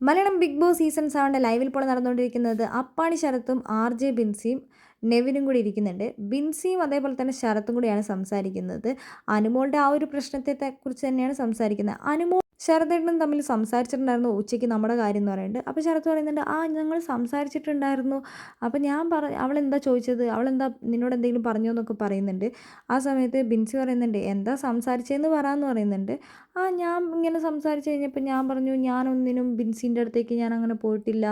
Malayalam big boss season സെവന്റെ ലൈവിൽ ഇപ്പോൾ നടന്നുകൊണ്ടിരിക്കുന്നത് അപ്പാണി ശരത്തും ആർ ജെ ബിൻസിയും നെവിനും കൂടി ഇരിക്കുന്നുണ്ട്. ബിൻസിയും അതേപോലെ തന്നെ ശരത്തും കൂടിയാണ് സംസാരിക്കുന്നത്. അനുമോളുടെ ആ ഒരു പ്രശ്നത്തെ കുറിച്ച് തന്നെയാണ് സംസാരിക്കുന്നത്. അനുമോൾ ശരത്തേട്ടനും തമ്മിൽ സംസാരിച്ചിട്ടുണ്ടായിരുന്നു ഉച്ചയ്ക്ക് നമ്മുടെ കാര്യം എന്ന് പറയുന്നുണ്ട് അപ്പോൾ ശരത് പറയുന്നുണ്ട് ആ ഞങ്ങൾ സംസാരിച്ചിട്ടുണ്ടായിരുന്നു. അപ്പോൾ ഞാൻ പറ അവളെന്താ ചോദിച്ചത്? അവളെന്താ നിന്നോട് എന്തെങ്കിലും പറഞ്ഞോ എന്നൊക്കെ പറയുന്നുണ്ട്. ആ സമയത്ത് ബിൻസി പറയുന്നുണ്ട് എന്താ സംസാരിച്ചതെന്ന് പറയാമെന്ന് പറയുന്നുണ്ട്. ആ ഞാൻ ഇങ്ങനെ സംസാരിച്ച് കഴിഞ്ഞപ്പോൾ ഞാൻ പറഞ്ഞു ഞാനൊന്നിനും ബിൻസിന്റെ അടുത്തേക്ക് ഞാൻ അങ്ങനെ പോയിട്ടില്ല.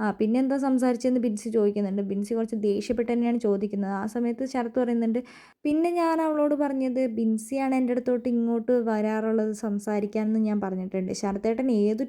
ആ പിന്നെ എന്താ സംസാരിച്ചതെന്ന് ബിൻസി ചോദിക്കുന്നുണ്ട്. ബിൻസി കുറച്ച് ദേഷ്യപ്പെട്ട് തന്നെയാണ് ചോദിക്കുന്നത്. ആ സമയത്ത് ശരത്ത് പറയുന്നുണ്ട് പിന്നെ ഞാൻ അവളോട് പറഞ്ഞത് ബിൻസിയാണ് എന്റെ അടുത്തോട്ട് ഇങ്ങോട്ട് വരാറുള്ളത് സംസാരിക്കാമെന്ന് ഞാൻ പറഞ്ഞിട്ടുണ്ട്. ശരത്തേട്ടൻ ഏത്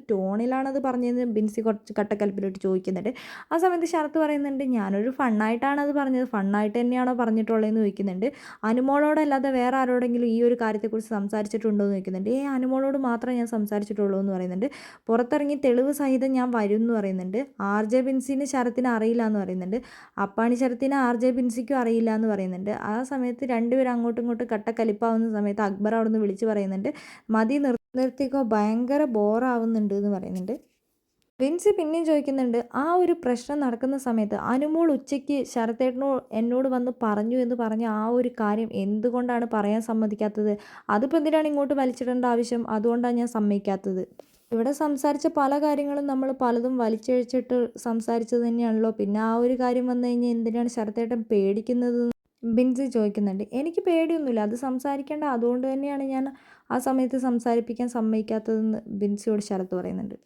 അത് പറഞ്ഞതെന്ന് ബിൻസി കുറച്ച് കട്ടക്കൽപ്പിലോട്ട് ചോദിക്കുന്നുണ്ട്. ആ സമയത്ത് ശരത്ത് പറയുന്നുണ്ട് ഞാനൊരു ഫണ്ണായിട്ടാണ് അത് പറഞ്ഞത്. ഫണ്ണായിട്ട് തന്നെയാണോ പറഞ്ഞിട്ടുള്ളതെന്ന് ചോദിക്കുന്നുണ്ട്. അനുമോളോടല്ലാതെ വേറെ ആരോടെങ്കിലും ഈ ഒരു കാര്യത്തെക്കുറിച്ച് സംസാരിച്ചിട്ടുണ്ടോ എന്ന് ചോദിക്കുന്നുണ്ട്. ഏ അനുമോളോട് മാത്രമേ ഞാൻ സംസാരിച്ചിട്ടുള്ളൂ എന്ന് പറയുന്നുണ്ട്. പുറത്തിറങ്ങി തെളിവ് സഹിതം ഞാൻ വരും എന്ന് പറയുന്നുണ്ട്. ആർ ജെ ബിൻസിന് ശരത്തിന് അറിയില്ല എന്ന് പറയുന്നുണ്ട്. അപ്പാണി ശരത്തിന് ആർ ജെ ബിൻസിക്കും അറിയില്ല എന്ന് പറയുന്നുണ്ട്. ആ സമയത്ത് രണ്ടുപേരും അങ്ങോട്ടും ഇങ്ങോട്ടും കട്ടക്കലിപ്പാവുന്ന സമയത്ത് അക്ബർ അവിടെ നിന്ന് വിളിച്ച് പറയുന്നുണ്ട്. മതി നിർ നിർത്തിക്കോ ഭയങ്കര ബോറാവുന്നുണ്ട് എന്ന് പറയുന്നുണ്ട്. ബിൻസി പിന്നെയും ചോദിക്കുന്നുണ്ട് ആ ഒരു പ്രശ്നം നടക്കുന്ന സമയത്ത് അനുമോൾ ഉച്ചയ്ക്ക് ശരത്തേട്ടനോ എന്നോട് വന്ന് പറഞ്ഞു എന്ന് പറഞ്ഞ ആ ഒരു കാര്യം എന്തുകൊണ്ടാണ് പറയാൻ സമ്മതിക്കാത്തത്? അതിപ്പോൾ എന്തിനാണ് ഇങ്ങോട്ട് വലിച്ചിടേണ്ട ആവശ്യം? അതുകൊണ്ടാണ് ഞാൻ സമ്മതിക്കാത്തത്. ഇവിടെ സംസാരിച്ച പല കാര്യങ്ങളും നമ്മൾ പലതും വലിച്ചഴിച്ചിട്ട് സംസാരിച്ചത് തന്നെയാണല്ലോ. പിന്നെ ആ ഒരു കാര്യം വന്നു കഴിഞ്ഞാൽ എന്തിനാണ് ശരത്തേട്ടൻ പേടിക്കുന്നത്? ബിൻസി ചോദിക്കുന്നുണ്ട്. എനിക്ക് പേടിയൊന്നുമില്ല. അത് സംസാരിക്കേണ്ട. അതുകൊണ്ട് തന്നെയാണ് ഞാൻ ആ സമയത്ത് സംസാരിപ്പിക്കാൻ സമ്മതിക്കാത്തതെന്ന് ബിൻസിയോട് ശരത്ത് പറയുന്നുണ്ട്.